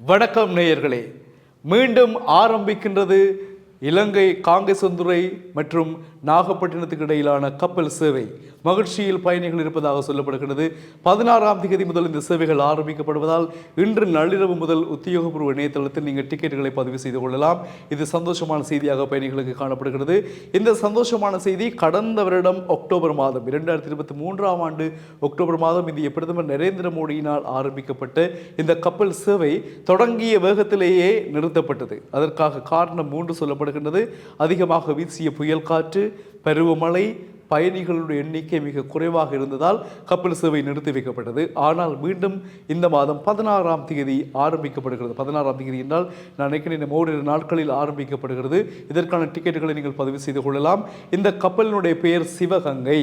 வணக்கம் நேயர்களே மீண்டும் ஆரம்பிக்கின்றது இலங்கை காங்கேசந்துறை மற்றும் நாகப்பட்டினத்துக்கு இடையிலான கப்பல் சேவை மகிழ்ச்சியில் பயணிகள் இருப்பதாக சொல்லப்படுகிறது. பதினாறாம் தேதி முதல் இந்த சேவைகள் ஆரம்பிக்கப்படுவதால் இன்று நள்ளிரவு முதல் உத்தியோகபூர்வ இணையதளத்தில் நீங்கள் டிக்கெட்டுகளை பதிவு செய்து கொள்ளலாம். இது சந்தோஷமான செய்தியாக பயணிகளுக்கு காணப்படுகிறது. இந்த சந்தோஷமான செய்தி கடந்த வருடம் அக்டோபர் மாதம் இரண்டாயிரத்தி இருபத்தி மூன்றாம் ஆண்டு அக்டோபர் மாதம் இந்திய பிரதமர் நரேந்திர மோடியினால் ஆரம்பிக்கப்பட்ட இந்த கப்பல் சேவை தொடங்கிய வேகத்திலேயே நிறுத்தப்பட்டது. அதற்காக காரணம் மூன்று காணப்படுகின்றது. அதிகமாக வீசிய புயல் காற்று பருவமழை பயணிகளுடைய எண்ணிக்கை மிக குறைவாக இருந்ததால் கப்பல் சேவை நிறுத்தி வைக்கப்பட்டது. ஆனால் மீண்டும் இந்த மாதம் பதினாறாம் தேதி ஆரம்பிக்கப்படுகிறது. பதினாறாம் தேதி என்றால் நான் நினைக்கிறேன் ஓரிரு நாட்களில் ஆரம்பிக்கப்படுகிறது. இதற்கான டிக்கெட்டுகளை நீங்கள் பதிவு செய்து கொள்ளலாம். இந்த கப்பலினுடைய பெயர் சிவகங்கை.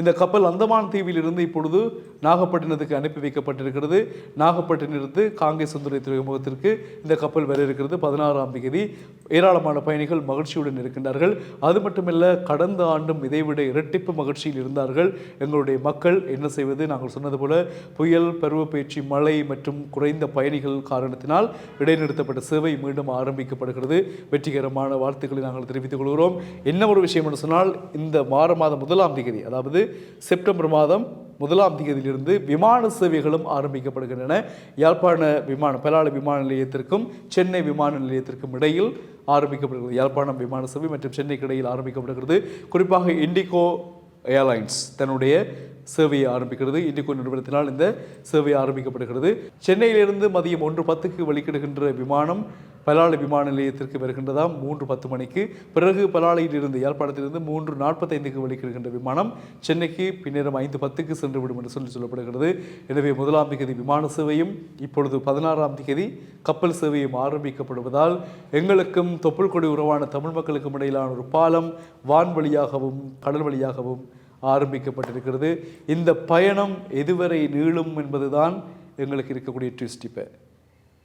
இந்த கப்பல் அந்தமான் தீவிலிருந்து இப்பொழுது நாகப்பட்டினத்துக்கு அனுப்பி வைக்கப்பட்டிருக்கிறது. நாகப்பட்டினத்திலிருந்து காங்கேசந்துறை துறைமுகத்திற்கு இந்த கப்பல் வர இருக்கிறது. பதினாறாம் தேதி ஏராளமான பயணிகள் மகிழ்ச்சியுடன் இருக்கின்றார்கள். அது மட்டுமல்ல கடந்த ஆண்டும் இதைவிட இரட்டிப்பு மகிழ்ச்சியில் இருந்தார்கள். எங்களுடைய மக்கள் என்ன செய்வது? நாங்கள் சொன்னது போல புயல் பருவப்பயிற்சி மழை மற்றும் குறைந்த பயணிகள் காரணத்தினால் இடைநிறுத்தப்பட்ட சேவை மீண்டும் ஆரம்பிக்கப்படுகிறது. வெற்றிகரமான வாழ்த்துக்களை நாங்கள் தெரிவித்துக் கொள்கிறோம். என்ன ஒரு விஷயம் என்று சொன்னால் இந்த மாற மாதம் முதலாம் தேதி அதாவது செப்டம்பர் மாதம் முதலாம் தேதியிலிருந்து விமான சேவைகளும் ஆரம்பிக்கப்படுகின்றன. யாழ்ப்பாண விமான பலால விமான நிலையத்திற்கும் சென்னை விமான நிலையத்திற்கும் இடையில் ஆரம்பிக்கப்படுகிறது. யாழ்ப்பாணம் விமான சேவை மற்றும் சென்னைக்கு இடையில் ஆரம்பிக்கப்படுகிறது. குறிப்பாக இண்டிகோ ஏர்லைன்ஸ் தன்னுடைய சேவையை ஆரம்பிக்கிறது. இண்டிகோ நிறுவனத்தினால் இந்த சேவை ஆரம்பிக்கப்படுகிறது. சென்னையிலிருந்து மதியம் ஒன்று பத்துக்கு வெளிக்கிடுகின்ற விமானம் பலாலை விமான நிலையத்திற்கு வருகின்றதாம். மூன்று பத்து மணிக்கு. பிறகு பலாலையிலிருந்து யாழ்ப்பாணத்திலிருந்து மூன்று நாற்பத்தைந்துக்கு வெளிக்கிடுகின்ற விமானம் சென்னைக்கு பின்னரும் ஐந்து பத்துக்கு சென்று விடும் என்று சொல்லி சொல்லப்படுகிறது. எனவே முதலாம் தேதி விமான சேவையும் இப்பொழுது பதினாறாம் தேதி கப்பல் சேவையும் ஆரம்பிக்கப்படுவதால் எங்களுக்கும் தொப்புள் கொடி உறவான தமிழ் மக்களுக்கும் இடையிலான ஒரு பாலம் வான் வழியாகவும் கடல் வழியாகவும் ஆரம்பிக்கப்பட்டிருக்கிறது. இந்த பயணம் எதுவரை நீளும் என்பதுதான் எங்களுக்கு இருக்கக்கூடிய ட்விஸ்ட் இப்போ.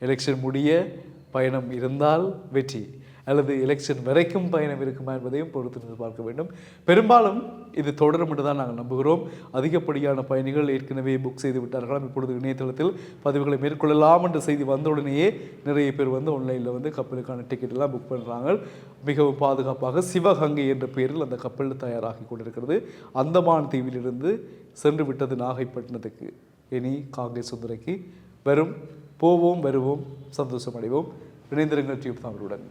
எலெக்ஷன் முடிய பயணம் இருந்தால் வெற்றி. அல்லது எலெக்ஷன் வரைக்கும் பயணம் இருக்குமா என்பதையும் பொறுத்து நின்று பார்க்க வேண்டும். பெரும்பாலும் இது தொடரும் என்று தான் நாங்கள் நம்புகிறோம். அதிகப்படியான பயணிகள் ஏற்கனவே புக் செய்து விட்டார்களாம். இப்பொழுது இணையதளத்தில் பதிவுகளை மேற்கொள்ளலாம் என்ற செய்தி வந்தவுடனேயே நிறைய பேர் வந்து ஆன்லைனில் வந்து கப்பலுக்கான டிக்கெட் எல்லாம் புக் பண்ணுறாங்க மிகவும் பாதுகாப்பாக சிவகங்கை என்ற பெயரில் அந்த கப்பல் தயாராகி கொண்டிருக்கிறது. அந்தமான் தீவிலிருந்து சென்று விட்டது நாகைப்பட்டினத்துக்கு. இனி காங்கிரஸ் சுந்தரைக்கு வரும். போவோம் வருவோம் சந்தோஷம் அடைவோம் இணைந்திருங்கள் டியூப் தமிழுடன்.